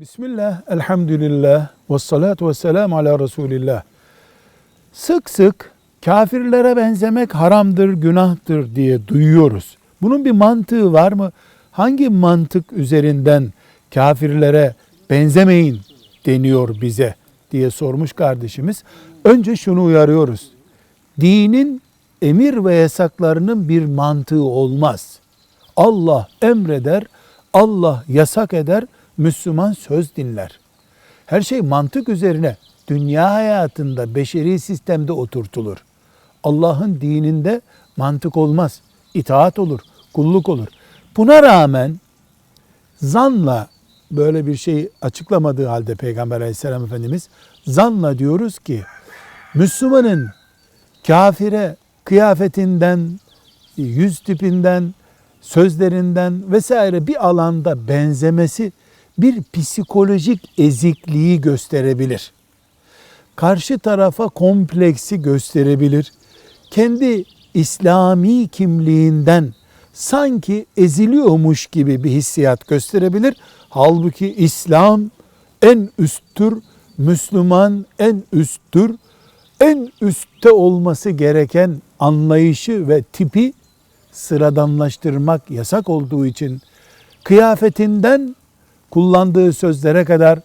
Bismillah, elhamdülillah, ve salatu ve selamu ala Resulillah. Sık sık kafirlere benzemek haramdır, günahtır diye duyuyoruz. Bunun bir mantığı var mı? Hangi mantık üzerinden kafirlere benzemeyin deniyor bize diye sormuş kardeşimiz. Önce şunu uyarıyoruz. Dinin emir ve yasaklarının bir mantığı olmaz. Allah emreder, Allah yasak eder, Müslüman söz dinler. Her şey mantık üzerine dünya hayatında, beşeri sistemde oturtulur. Allah'ın dininde mantık olmaz. itaat olur, kulluk olur. Buna rağmen zanla böyle bir şey açıklamadığı halde Peygamber aleyhisselam Efendimiz zanla diyoruz ki Müslümanın kafire kıyafetinden, yüz tipinden, sözlerinden vesaire bir alanda benzemesi bir psikolojik ezikliği gösterebilir. Karşı tarafa kompleksi gösterebilir. Kendi İslami kimliğinden sanki eziliyormuş gibi bir hissiyat gösterebilir. Halbuki İslam en üsttür, Müslüman en üsttür. En üstte olması gereken anlayışı ve tipi sıradanlaştırmak yasak olduğu için kıyafetinden kullandığı sözlere kadar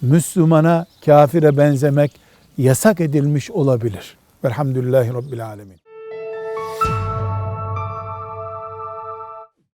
Müslümana, kafire benzemek yasak edilmiş olabilir. Velhamdülillahi Rabbil Alemin.